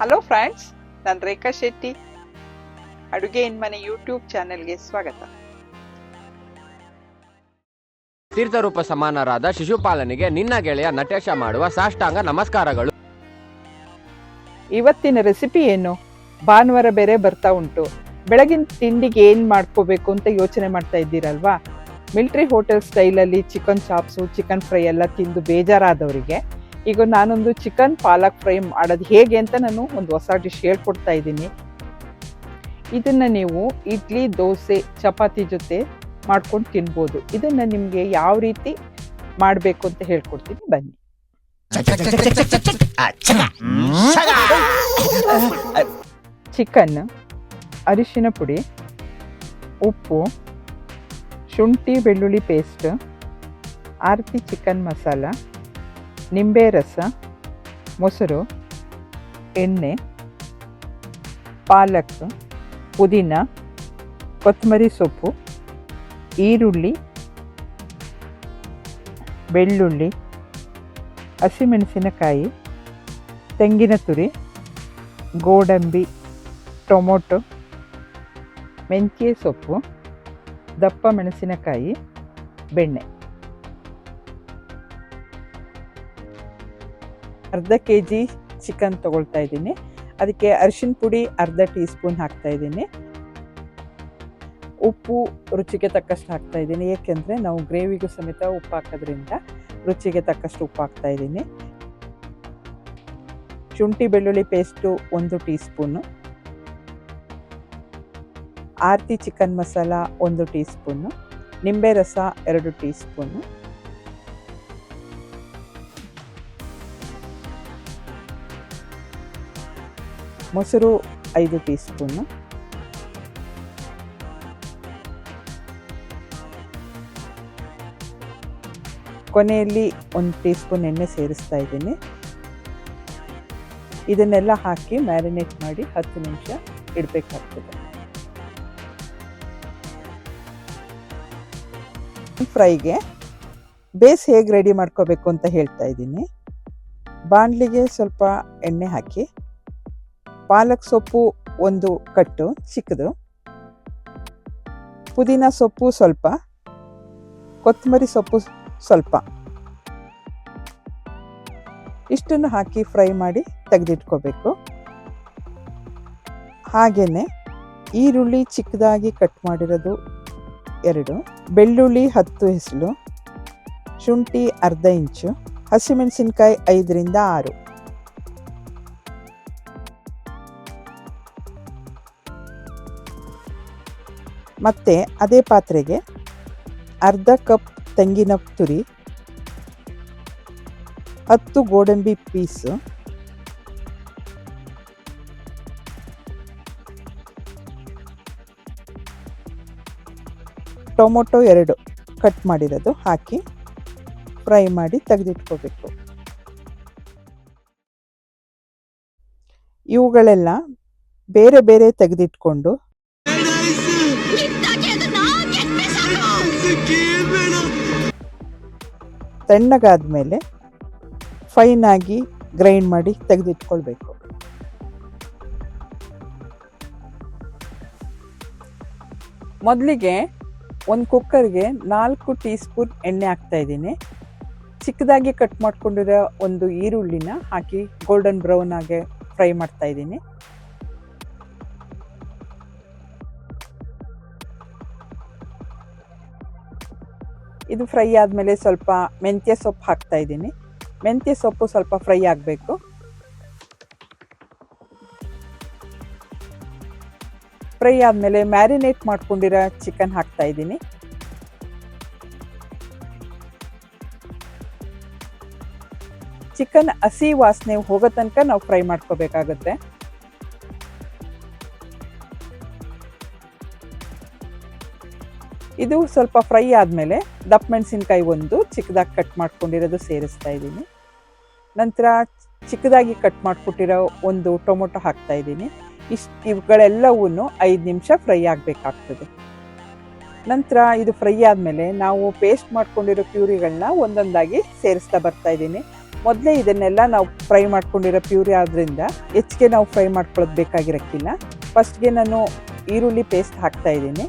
Hello friends ನಾನು ರೇಖಾ ಶೆಟ್ಟಿ. ಅಡುಗೆ ಇನ್ ಮನೆ ಯೂಟ್ಯೂಬ್ ಚಾನೆಲ್ಗೆ ಸ್ವಾಗತ. ತೀರ್ಥರೂಪ ಸಮಾನರಾದ ಶಿಶುಪಾಲನಿಗೆ ನಿನ್ನ ಗೆಳೆಯ ನಟೇಶ ಮಾಡುವ ಸಾಷ್ಟಾಂಗ ನಮಸ್ಕಾರಗಳು. ಇವತ್ತಿನ ರೆಸಿಪಿ ಏನು? ಭಾನುವಾರ ಬೇರೆ ಬರ್ತಾ ಉಂಟು. ಬೆಳಗಿನ ತಿಂಡಿಗೆ ಏನು ಮಾಡ್ಕೋಬೇಕು ಅಂತ ಯೋಚನೆ ಮಾಡ್ತಾ ಇದ್ದೀರಲ್ವಾ? ಮಿಲ್ಟ್ರಿ ಹೋಟೆಲ್ ಸ್ಟೈಲಲ್ಲಿ ಚಿಕನ್ ಚಾಪ್ಸು ಚಿಕನ್ ಫ್ರೈ ಎಲ್ಲ ತಿಂದು ಬೇಜಾರಾದವರಿಗೆ ಈಗ ನಾನೊಂದು ಚಿಕನ್ ಪಾಲಕ್ ಫ್ರೈ ಮಾಡೋದು ಹೇಗೆ ಅಂತ ನಾನು ಒಂದು ಹೊಸ ಡಿಶ್ ಹೇಳ್ಕೊಡ್ತಾ ಇದ್ದೀನಿ. ಇದನ್ನು ನೀವು ಇಡ್ಲಿ, ದೋಸೆ, ಚಪಾತಿ ಜೊತೆ ಮಾಡ್ಕೊಂಡು ತಿನ್ಬೋದು. ಇದನ್ನು ನಿಮಗೆ ಯಾವ ರೀತಿ ಮಾಡಬೇಕು ಅಂತ ಹೇಳ್ಕೊಡ್ತೀನಿ, ಬನ್ನಿ. ಚಿಕನ್, ಅರಿಶಿನ ಪುಡಿ, ಉಪ್ಪು, ಶುಂಠಿ, ಬೆಳ್ಳುಳ್ಳಿ ಪೇಸ್ಟ್ ಆರತಿ ಚಿಕನ್ ಮಸಾಲ ನಿಂಬೆ ರಸ ಮೊಸರು, ಎಣ್ಣೆ, ಪಾಲಕ್, ಪುದೀನ, ಕೊತ್ತಂಬರಿ ಸೊಪ್ಪು, ಈರುಳ್ಳಿ, ಬೆಳ್ಳುಳ್ಳಿ, ಹಸಿಮೆಣಸಿನಕಾಯಿ, ತೆಂಗಿನ ತುರಿ, ಗೋಡಂಬಿ, ಟೊಮೊಟೊ, ಮೆಂತ್ಯೆ ಸೊಪ್ಪು, ದಪ್ಪ ಮೆಣಸಿನಕಾಯಿ, ಬೆಣ್ಣೆ. ಅರ್ಧ ಕೆ ಜಿ ಚಿಕನ್ ತಗೊಳ್ತಾ ಇದ್ದೀನಿ. ಅದಕ್ಕೆ ಅರಿಶಿನ ಪುಡಿ ಅರ್ಧ ಟೀ ಸ್ಪೂನ್ ಹಾಕ್ತಾ ಇದ್ದೀನಿ. ಉಪ್ಪು ರುಚಿಗೆ ತಕ್ಕಷ್ಟು ಹಾಕ್ತಾ ಇದ್ದೀನಿ. ಏಕೆಂದರೆ ನಾವು ಗ್ರೇವಿಗೂ ಸಮೇತ ಉಪ್ಪು ಹಾಕೋದ್ರಿಂದ ರುಚಿಗೆ ತಕ್ಕಷ್ಟು ಉಪ್ಪು ಹಾಕ್ತಾ ಇದ್ದೀನಿ. ಶುಂಠಿ ಬೆಳ್ಳುಳ್ಳಿ ಪೇಸ್ಟು ಒಂದು ಟೀ ಸ್ಪೂನು ಆರತಿ ಚಿಕನ್ ಮಸಾಲ ಒಂದು ಟೀ ಸ್ಪೂನು ನಿಂಬೆ ರಸ ಎರಡು ಟೀ ಸ್ಪೂನು ಮೊಸರು ಐದು ಟೀ ಸ್ಪೂನು ಕೊನೆಯಲ್ಲಿ ಒಂದು ಟೀ ಸ್ಪೂನ್ ಎಣ್ಣೆ ಸೇರಿಸ್ತಾ ಇದ್ದೀನಿ. ಇದನ್ನೆಲ್ಲ ಹಾಕಿ ಮ್ಯಾರಿನೇಟ್ ಮಾಡಿ ಹತ್ತು ನಿಮಿಷ ಇಡಬೇಕಾಗ್ತದೆ. ಫ್ರೈಗೆ ಬೇಸ್ ಹೇಗೆ ರೆಡಿ ಮಾಡ್ಕೋಬೇಕು ಅಂತ ಹೇಳ್ತಾ ಇದ್ದೀನಿ. ಬಾಣಲಿಗೆ ಸ್ವಲ್ಪ ಎಣ್ಣೆ ಹಾಕಿ. ಪಾಲಕ್ ಸೊಪ್ಪು ಒಂದು ಕಟ್ಟು ಚಿಕ್ಕದು. ಪುದೀನ ಸೊಪ್ಪು ಸ್ವಲ್ಪ. ಕೊತ್ತಂಬರಿ ಸೊಪ್ಪು ಸ್ವಲ್ಪ. ಇಷ್ಟನ್ನು ಹಾಕಿ ಫ್ರೈ ಮಾಡಿ ತೆಗೆದಿಟ್ಕೋಬೇಕು. ಹಾಗೆಯೇ ಈರುಳ್ಳಿ ಚಿಕ್ಕದಾಗಿ ಕಟ್ ಮಾಡಿರೋದು ಎರಡು, ಬೆಳ್ಳುಳ್ಳಿ ಹತ್ತು ಹೆಸಲು, ಶುಂಠಿ ಅರ್ಧ ಇಂಚು, ಹಸಿಮೆಣಸಿನ್ಕಾಯಿ ಐದರಿಂದ ಆರು. ಮತ್ತು ಅದೇ ಪಾತ್ರೆಗೆ ಅರ್ಧ ಕಪ್ ತೆಂಗಿನ ತುರಿ, ಹತ್ತು ಗೋಡಂಬಿ ಪೀಸು, ಟೊಮೊಟೊ ಎರಡು ಕಟ್ ಮಾಡಿರೋದು ಹಾಕಿ ಫ್ರೈ ಮಾಡಿ ತೆಗೆದಿಟ್ಕೋಬೇಕು. ಇವುಗಳೆಲ್ಲ ಬೇರೆ ಬೇರೆ ತೆಗೆದಿಟ್ಕೊಂಡು ತಣ್ಣಗಾದ್ಮೇಲೆ ಫೈನ್ ಆಗಿ ಗ್ರೈಂಡ್ ಮಾಡಿ ತೆಗೆದಿಟ್ಕೊಳ್ಬೇಕು. ಮೊದಲಿಗೆ ಒಂದು ಕುಕ್ಕರ್ಗೆ ನಾಲ್ಕು ಟೀ ಸ್ಪೂನ್ ಎಣ್ಣೆ ಹಾಕ್ತಾ ಇದ್ದೀನಿ. ಚಿಕ್ಕದಾಗಿ ಕಟ್ ಮಾಡ್ಕೊಂಡಿರೋ ಒಂದು ಈರುಳ್ಳಿನ ಹಾಕಿ ಗೋಲ್ಡನ್ ಬ್ರೌನ್ ಆಗಿ ಫ್ರೈ ಮಾಡ್ತಾ ಇದ್ದೀನಿ. ಇದು ಫ್ರೈ ಆದಮೇಲೆ ಸ್ವಲ್ಪ ಮೆಂತ್ಯ ಸೊಪ್ಪು ಹಾಕ್ತಾ ಇದ್ದೀನಿ. ಮೆಂತ್ಯ ಸೊಪ್ಪು ಸ್ವಲ್ಪ ಫ್ರೈ ಆಗಬೇಕು. ಫ್ರೈ ಆದಮೇಲೆ ಮ್ಯಾರಿನೇಟ್ ಮಾಡ್ಕೊಂಡಿರೋ ಚಿಕನ್ ಹಾಕ್ತಾ ಇದ್ದೀನಿ. ಚಿಕನ್ ಹಸಿ ವಾಸನೆ ಹೋಗೋ ತನಕ ನಾವು ಫ್ರೈ ಮಾಡ್ಕೋಬೇಕಾಗುತ್ತೆ. ಇದು ಸ್ವಲ್ಪ ಫ್ರೈ ಆದಮೇಲೆ ದಪ್ಪ ಮೆಣಸಿನ್ಕಾಯಿ ಒಂದು ಚಿಕ್ಕದಾಗಿ ಕಟ್ ಮಾಡ್ಕೊಂಡಿರೋದು ಸೇರಿಸ್ತಾ ಇದ್ದೀನಿ. ನಂತರ ಚಿಕ್ಕದಾಗಿ ಕಟ್ ಮಾಡಿಕೊಟ್ಟಿರೋ ಒಂದು ಟೊಮೊಟೊ ಹಾಕ್ತಾ ಇದ್ದೀನಿ. ಇಷ್ಟು ಇವುಗಳೆಲ್ಲವೂ ಐದು ನಿಮಿಷ ಫ್ರೈ ಆಗಬೇಕಾಗ್ತದೆ. ನಂತರ ಇದು ಫ್ರೈ ಆದಮೇಲೆ ನಾವು ಪೇಸ್ಟ್ ಮಾಡ್ಕೊಂಡಿರೋ ಪ್ಯೂರಿಗಳನ್ನ ಒಂದೊಂದಾಗಿ ಸೇರಿಸ್ತಾ ಬರ್ತಾ ಇದ್ದೀನಿ. ಮೊದಲೇ ಇದನ್ನೆಲ್ಲ ನಾವು ಫ್ರೈ ಮಾಡ್ಕೊಂಡಿರೋ ಪ್ಯೂರಿ ಆದ್ರಿಂದ ಹೆಚ್ಚಿಗೆ ನಾವು ಫ್ರೈ ಮಾಡ್ಕೊಳ್ಳೋದು ಬೇಕಾಗಿರೋಕ್ಕಿಲ್ಲ. ಫಸ್ಟ್ಗೆ ನಾನು ಈರುಳ್ಳಿ ಪೇಸ್ಟ್ ಹಾಕ್ತಾ ಇದ್ದೀನಿ.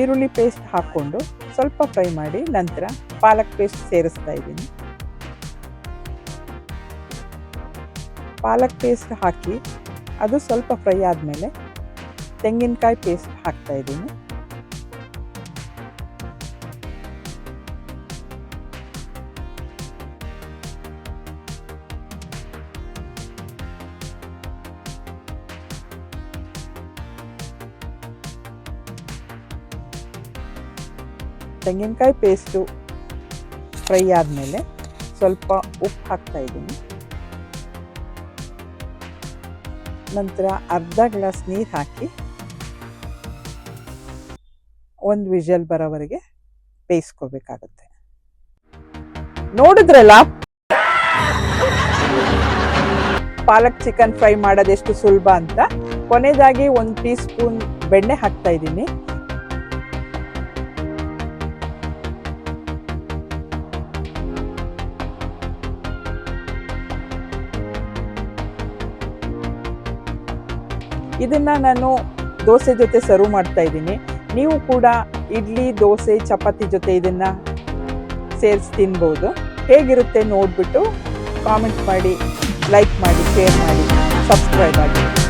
ಈರುಳ್ಳಿ ಪೇಸ್ಟ್ ಹಾಕ್ಕೊಂಡು ಸ್ವಲ್ಪ ಫ್ರೈ ಮಾಡಿ ನಂತರ ಪಾಲಕ್ ಪೇಸ್ಟ್ ಸೇರಿಸ್ತಾ ಇದ್ದೀನಿ. ಪಾಲಕ್ ಪೇಸ್ಟ್ ಹಾಕಿ ಅದು ಸ್ವಲ್ಪ ಫ್ರೈ ಆದಮೇಲೆ ತೆಂಗಿನಕಾಯಿ ಪೇಸ್ಟ್ ಹಾಕ್ತಾ ಇದ್ದೀನಿ. ತೆಂಗಿನಕಾಯಿ ಪೇಸ್ಟು ಫ್ರೈ ಆದಮೇಲೆ ಸ್ವಲ್ಪ ಉಪ್ಪು ಹಾಕ್ತಾ ಇದ್ದೀನಿ. ನಂತರ ಅರ್ಧ ಗ್ಲಾಸ್ ನೀರು ಹಾಕಿ ಒಂದು ವಿಷಲ್ ಬರೋವರೆಗೆ ಬೇಯಿಸ್ಕೋಬೇಕಾಗುತ್ತೆ. ನೋಡಿದ್ರಲ್ಲ? ಪಾಲಕ್ ಚಿಕನ್ ಫ್ರೈ ಮಾಡೋದೆಷ್ಟು ಸುಲಭ ಅಂತ? ಕೊನೆಯದಾಗಿ ಒಂದು ಟೀ ಸ್ಪೂನ್ ಬೆಣ್ಣೆ ಹಾಕ್ತಾ ಇದ್ದೀನಿ. ಇದನ್ನ ನಾನು ದೋಸೆ ಜೊತೆ ಸರ್ವ್ ಮಾಡ್ತಾ ಇದ್ದೀನಿ. ನೀವು ಕೂಡ ಇಡ್ಲಿ, ದೋಸೆ, ಚಪಾತಿ ಜೊತೆ ಇದನ್ನು ಸೇರಿಸಿ ತಿನ್ಬೋದು. ಹೇಗಿರುತ್ತೆ ನೋಡಿಬಿಟ್ಟು ಕಾಮೆಂಟ್ ಮಾಡಿ ಲೈಕ್ ಮಾಡಿ ಶೇರ್ ಮಾಡಿ ಸಬ್ಸ್ಕ್ರೈಬ್ ಆಗಿ